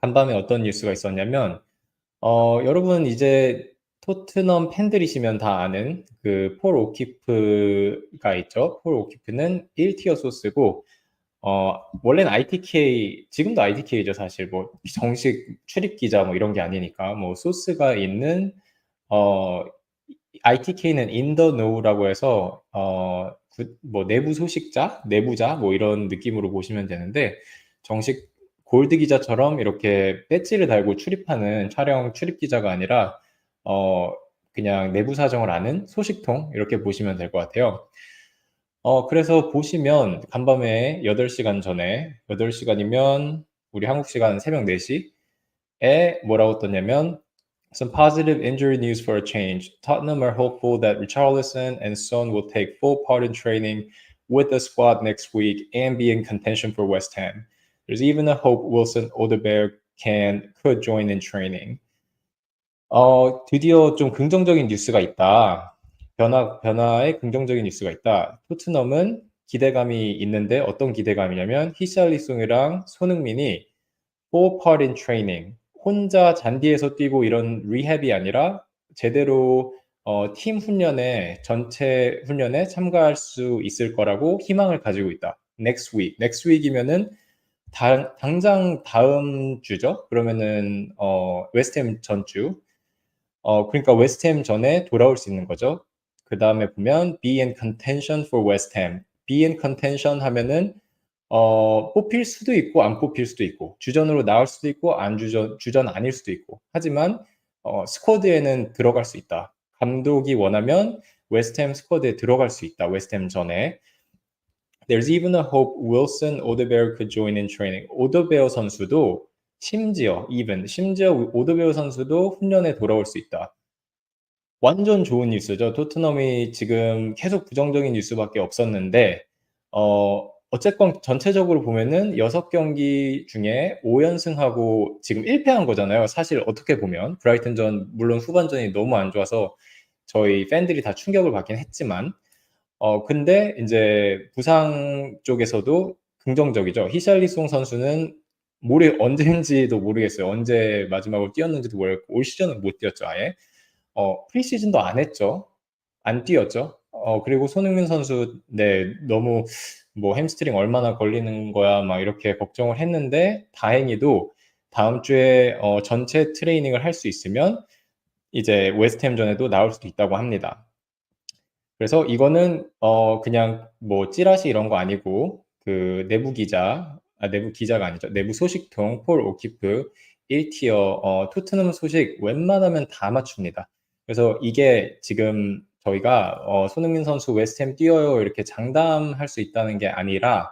간밤에 어떤 뉴스가 있었냐면 어 여러분 이제 토트넘 팬들이시면 다 아는 그 폴 오키프가 있죠. 폴 오키프는 1티어 소스고 어 원래는 ITK 지금도 ITK죠 사실 뭐 정식 출입 기자 뭐 이런 게 아니니까 뭐 소스가 있는 어 ITK는 in know라고 해서 어뭐 내부 소식자, 내부자 뭐 이런 느낌으로 보시면 되는데 정식 골드 기자처럼 이렇게 배지를 달고 출입하는 촬영 출입 기자가 아니라 어 그냥 내부 사정을 아는 소식통 이렇게 보시면 될 것 같아요. 어 그래서 보시면 간밤에 8시간 전에 8시간이면 우리 한국 시간 새벽 4시에 뭐라고 떴냐면 Some positive injury news for a change. Tottenham are hopeful that Richarlison and Son will take full part in training with the squad next week and be in contention for West Ham. There's even a hope Wilson Odeberg can could join in training. 어, 드디어 좀 긍정적인 뉴스가 있다. 변화 변화에 긍정적인 뉴스가 있다. 토트넘은 기대감이 있는데 어떤 기대감이냐면 히샬리송이랑 손흥민이 full part in training 혼자 잔디에서 뛰고 이런 리헵이 아니라 제대로 어, 팀 훈련에 전체 훈련에 참가할 수 있을 거라고 희망을 가지고 있다. next week. next week이면은 당, 당장 다음 주죠. 그러면은 어, 웨스트햄 전주. 어, 그러니까 웨스트햄 전에 돌아올 수 있는 거죠. 그 다음에 보면 be in contention for West Ham. be in contention 하면은 어, 뽑힐 수도 있고 안 뽑힐 수도 있고 주전으로 나올 수도 있고 안 주전 주전 아닐 수도 있고 하지만 어, 스쿼드에는 들어갈 수 있다. 감독이 원하면 웨스트햄 스쿼드에 들어갈 수 있다. 웨스트햄 전에 There's even a hope Wilson Odebear could join in training. 오더베어 선수도 심지어 even 심지어 오더베어 선수도 훈련에 돌아올 수 있다. 완전 좋은 뉴스죠. 토트넘이 지금 계속 부정적인 뉴스밖에 없었는데 어 어쨌건 전체적으로 보면은 6경기 중에 5연승하고 지금 1패한 거잖아요. 사실 어떻게 보면 브라이튼전 물론 후반전이 너무 안 좋아서 저희 팬들이 다 충격을 받긴 했지만 어 근데 인제 부상 쪽에서도 긍정적이죠. 히샬리송 선수는 모르 언제인지도 모르겠어요. 언제 마지막으로 뛰었는지도 모르겠고 올 시즌은 못 뛰었죠 아예. 어 프리시즌도 안 했죠. 안 뛰었죠. 어 그리고 손흥민 선수 네 너무 뭐 햄스트링 얼마나 걸리는 거야 막 이렇게 걱정을 했는데 다행히도 다음 주에 어 전체 트레이닝을 할 수 있으면 이제 웨스트햄전에도 나올 수도 있다고 합니다. 그래서 이거는 어 그냥 뭐 찌라시 이런 거 아니고 그 내부 기자 아 내부 기자가 아니죠. 내부 소식통 폴 오키프 1티어 어 토트넘 소식 웬만하면 다 맞춥니다. 그래서 이게 지금 저희가 어 손흥민 선수 웨스트햄 뛰어요 이렇게 장담할 수 있다는 게 아니라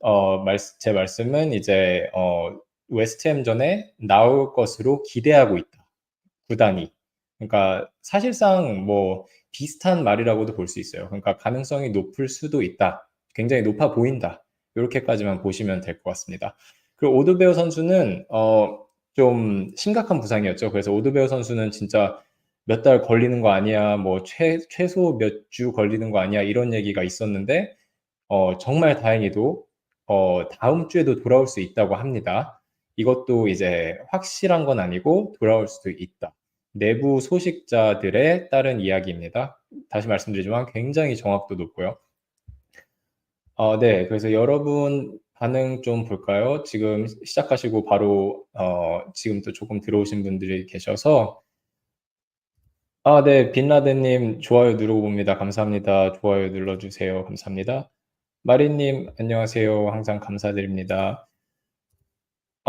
어 말, 제 말씀은 이제 어 웨스트햄 전에 나올 것으로 기대하고 있다. 구단이. 그러니까 사실상 뭐 비슷한 말이라고도 볼 수 있어요. 그러니까 가능성이 높을 수도 있다. 굉장히 높아 보인다. 이렇게까지만 보시면 될 것 같습니다. 그리고 오드베어 선수는 어, 좀 심각한 부상이었죠. 그래서 오드베어 선수는 진짜 몇 달 걸리는 거 아니야, 뭐 최, 최소 몇 주 걸리는 거 아니야 이런 얘기가 있었는데 어, 정말 다행히도 어, 다음 주에도 돌아올 수 있다고 합니다. 이것도 이제 확실한 건 아니고 돌아올 수도 있다. 내부 소식자들의 따른 이야기입니다. 다시 말씀드리지만 굉장히 정확도 높고요. 어, 네, 그래서 여러분 반응 좀 볼까요? 지금 시작하시고 바로 어, 지금 또 조금 들어오신 분들이 계셔서 아, 네, 빈라덴님 좋아요 누르고 봅니다. 감사합니다. 좋아요 눌러주세요. 감사합니다. 마리님 안녕하세요. 항상 감사드립니다.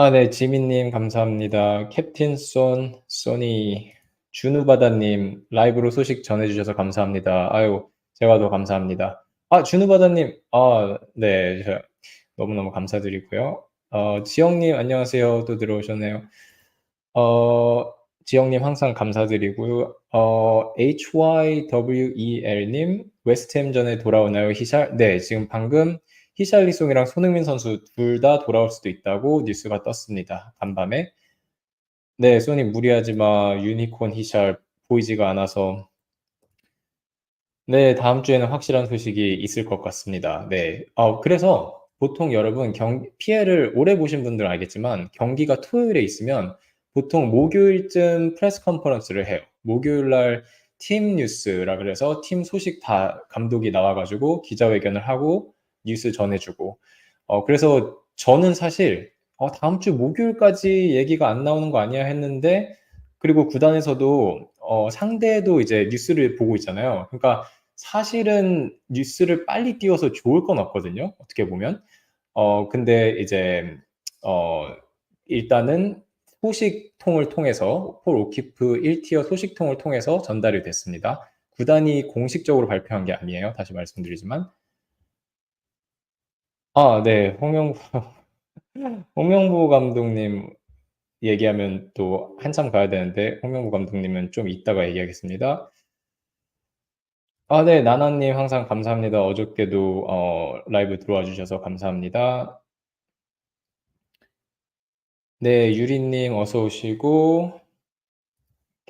아, 네, 지민님 감사합니다. 캡틴 쏜, 소니, 준우바다님 라이브로 소식 전해주셔서 감사합니다. 아유, 제가 더 감사합니다. 아, 준우바다님, 아, 네, 너무너무 감사드리고요. 어, 지영님 안녕하세요. 또 들어오셨네요. 어, 지영님 항상 감사드리고요. 어, HYWEL님 웨스트햄 전에 돌아오나요? 히샬? 네, 지금 방금 히샬리송이랑 손흥민 선수 둘 다 돌아올 수도 있다고 뉴스가 떴습니다. 간밤에. 네, 소니 무리하지 마. 유니콘 히샬 보이지가 않아서. 네, 다음 주에는 확실한 소식이 있을 것 같습니다. 네. 어, 그래서 보통 여러분 경 PL을 오래 보신 분들은 알겠지만 경기가 토요일에 있으면 보통 목요일쯤 프레스 컨퍼런스를 해요. 목요일 날 팀 뉴스라 그래서 팀 소식 다 감독이 나와 가지고 기자회견을 하고 뉴스 전해 주고. 어 그래서 저는 사실 '어 다음 주 목요일까지 얘기가 안 나오는 거 아니야?' 했는데 그리고 구단에서도 어 상대도 이제 뉴스를 보고 있잖아요. 그러니까 사실은 뉴스를 빨리 띄워서 좋을 건 없거든요, 어떻게 보면. 어 근데 이제 어 일단은 소식통을 통해서 폴 오키프 1티어 소식통을 통해서 전달이 됐습니다. 구단이 공식적으로 발표한 게 아니에요. 다시 말씀드리지만. 아 네. 홍명보 홍명보 감독님 얘기하면 또 한참 가야 되는데 홍명보 감독님은 좀 이따가 얘기하겠습니다. 아 네. 나나 님 항상 감사합니다. 어저께도 어 라이브 들어와 주셔서 감사합니다. 네. 유리 님 어서 오시고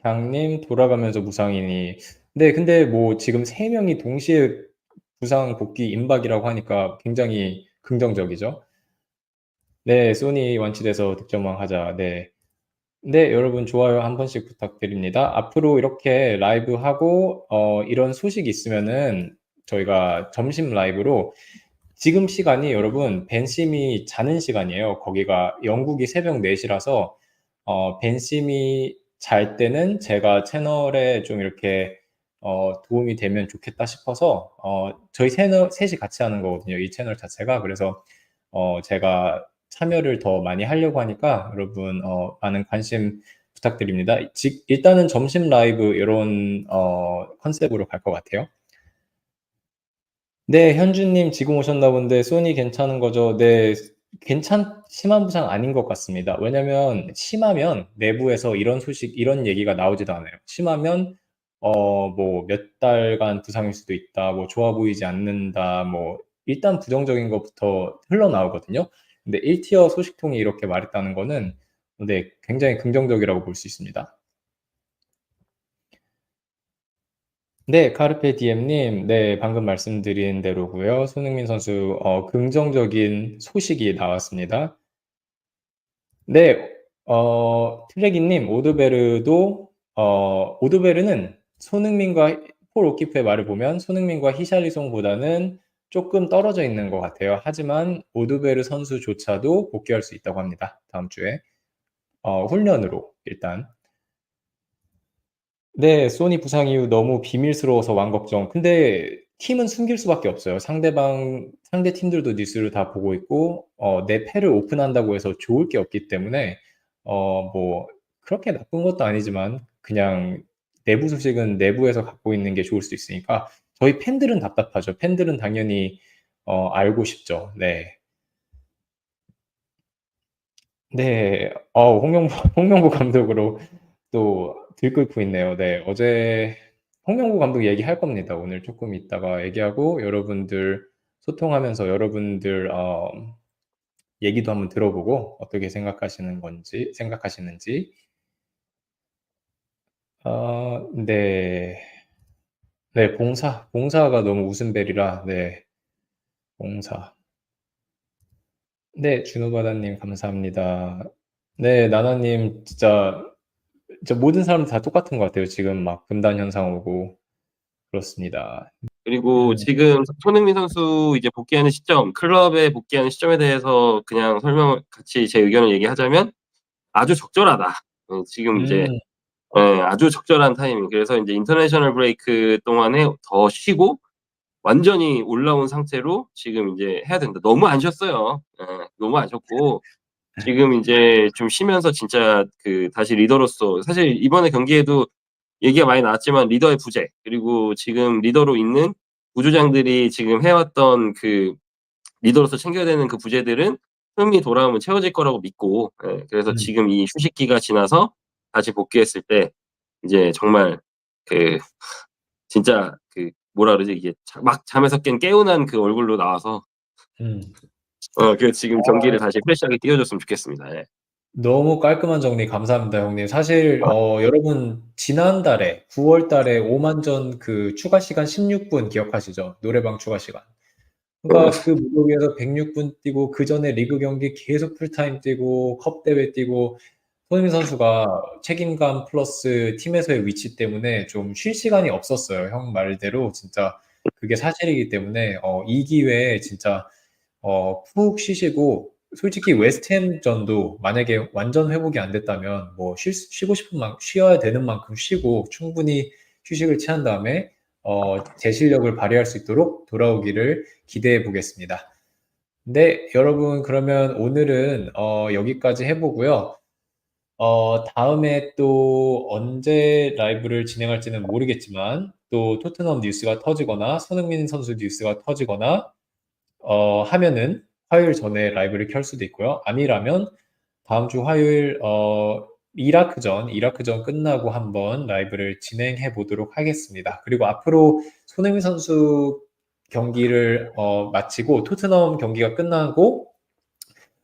강 님 돌아가면서 무상이니. 네. 근데 뭐 지금 3 명이 동시에 부상 복귀 임박이라고 하니까 굉장히 긍정적이죠. 네. 소니 완치돼서 득점왕 하자. 네. 네. 여러분 좋아요 한 번씩 부탁드립니다. 앞으로 이렇게 라이브 하고 어 이런 소식이 있으면은 저희가 점심 라이브로 지금 시간이 여러분 벤 심이 자는 시간이에요. 거기가 영국이 새벽 4 시라서 어 벤 심이 잘 때는 제가 채널에 좀 이렇게 어 도움이 되면 좋겠다 싶어서 어 저희 채널 셋이 같이 하는 거거든요, 이 채널 자체가. 그래서 어 제가 참여를 더 많이 하려고 하니까 여러분 어 많은 관심 부탁드립니다. 직 일단은 점심 라이브 요런 어 컨셉으로 갈 것 같아요. 네. 현주님 지금 오셨나 본데 소니 괜찮은 거죠? 네. 괜찮 심한 부상 아닌 것 같습니다. 왜냐면 심하면 내부에서 이런 소식 이런 얘기가 나오지도 않아요. 심하면 어 뭐 "몇 달간 부상일 수도 있다." 뭐 "좋아 보이지 않는다." 뭐 일단 부정적인 것부터 흘러나오거든요. 근데 1티어 소식통이 이렇게 말했다는 거는 네 굉장히 긍정적이라고 볼 수 있습니다. 네. 카르페 디엠님 네 방금 말씀드린 대로고요. 손흥민 선수 어 긍정적인 소식이 나왔습니다. 네. 어 트레기님 오드베르도 어 오드베르는 손흥민과 폴 오키프의 말을 보면 손흥민과 히샬리송보다는 쪼끔 떨어져 있는 것 같아요. 하지만 오드베르 선수조차도 복귀할 수 있다고 합니다, 다음 주에. 어 훈련으로 일단. 네. 소니 부상 이후 너무 비밀스러워서 왕 걱정. 근데 팀은 숨길 수밖에 없어요. 상대방 상대 팀들도 뉴스를 다 보고 있고 어 내 패를 오픈한다고 해서 좋을 게 없기 때문에 어 뭐 그렇게 나쁜 것도 아니지만 그냥 내부 소식은 내부에서 갖고 있는 게 좋을 수도 있으니까 저희 팬들은 답답하죠. 팬들은 당연히 어 알고 싶죠. 네. 네. 어 홍명보 홍명보 감독으로 또 들끓고 있네요. 네. 어제 홍명보 감독 얘기할 겁니다. 오늘 쪼끔 있다가 얘기하고 여러분들 소통하면서 여러분들 어 얘기도 한번 들어보고 어떻게 생각하시는 건지 생각하시는지. 아 네. 네. 봉사, 봉사가 너무 웃음벨이라 네. 봉사. 네. 준우바다 님 감사합니다. 네. 나나 님 진짜 진짜 모든 사람들 다 똑같은 것 같아요. 지금 막 금단 현상 오고 그렇습니다. 그리고 음. 지금 손흥민 선수 이제 복귀하는 시점, 클럽에 복귀하는 시점에 대해서 그냥 설명을 같이 제 의견을 얘기하자면 아주 적절하다. 어 지금 이제 음. 예 아주 적절한 타이밍. 그래서 인제 인터내셔널 브레이크 동안에 더 쉬고 완전히 올라온 상태로 지금 인제 해야 된다. 너무 안 쉬었어요. 예. 너무 안 쉬었고 지금 인제 좀 쉬면서 진짜 그 다시 리더로서 사실 이번에 경기에도 얘기가 많이 나왔지만 리더의 부재 그리고 지금 리더로 있는 부주장들이 지금 해왔던 그 리더로서 챙겨야 되는 그 부재들은 손흥민이 돌아오면 채워질 거라고 믿고 예 그래서 음. 지금 이 휴식기가 지나서 다시 복귀했을 때 이제 정말 그 진짜 그 뭐라 그러지? 이게 자 막 잠에서 깬 개운한 그 얼굴로 나와서 음. 어 그 지금 경기를 아. 다시 프레시하게 뛰어줬으면 좋겠습니다. 예. 너무 깔끔한 정리 감사합니다, 형님. 사실 어 여러분 지난달에 9월 달에 오만전 그 추가 시간 16분 기억하시죠? 노래방 추가 시간. 그러니까 그 무더기에서 106분 뛰고 그 전에 리그 경기 계속 풀타임 뛰고 컵 대회 뛰고 손흥민 선수가 책임감 플러스 팀에서의 위치 때문에 좀 쉴 시간이 없었어요. 형 말대로 진짜 그게 사실이기 때문에 어, 이 기회에 진짜 어, 푹 쉬시고 솔직히 웨스트햄전도 만약에 완전 회복이 안 됐다면 뭐 쉴, 쉬고 싶은 만큼 쉬어야 되는 만큼 쉬고 충분히 휴식을 취한 다음에 어, 제 실력을 발휘할 수 있도록 돌아오기를 기대해 보겠습니다. 네, 여러분 그러면 오늘은 어, 여기까지 해보고요. 어, 다음에 또 언제 라이브를 진행할지는 모르겠지만 또 토트넘 뉴스가 터지거나 손흥민 선수 뉴스가 터지거나 어, 하면은 화요일 전에 라이브를 켤 수도 있고요. 아니라면 다음 주 화요일 어, 이라크전, 이라크전 끝나고 한번 라이브를 진행해 보도록 하겠습니다. 그리고 앞으로 손흥민 선수 경기를 어, 마치고 토트넘 경기가 끝나고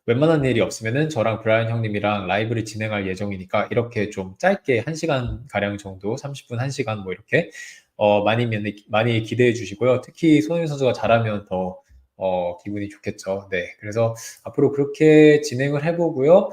웬만한 일이 없으면은 저랑 브라이언 형님이랑 라이브를 진행할 예정이니까 이렇게 좀 짧게 1시간 가량 정도, 30분, 1시간 뭐 이렇게 어, 많이 많이 기대해 주시고요. 특히 손흥민 선수가 잘하면 더 어, 기분이 좋겠죠. 네. 그래서 앞으로 그렇게 진행을 해 보고요.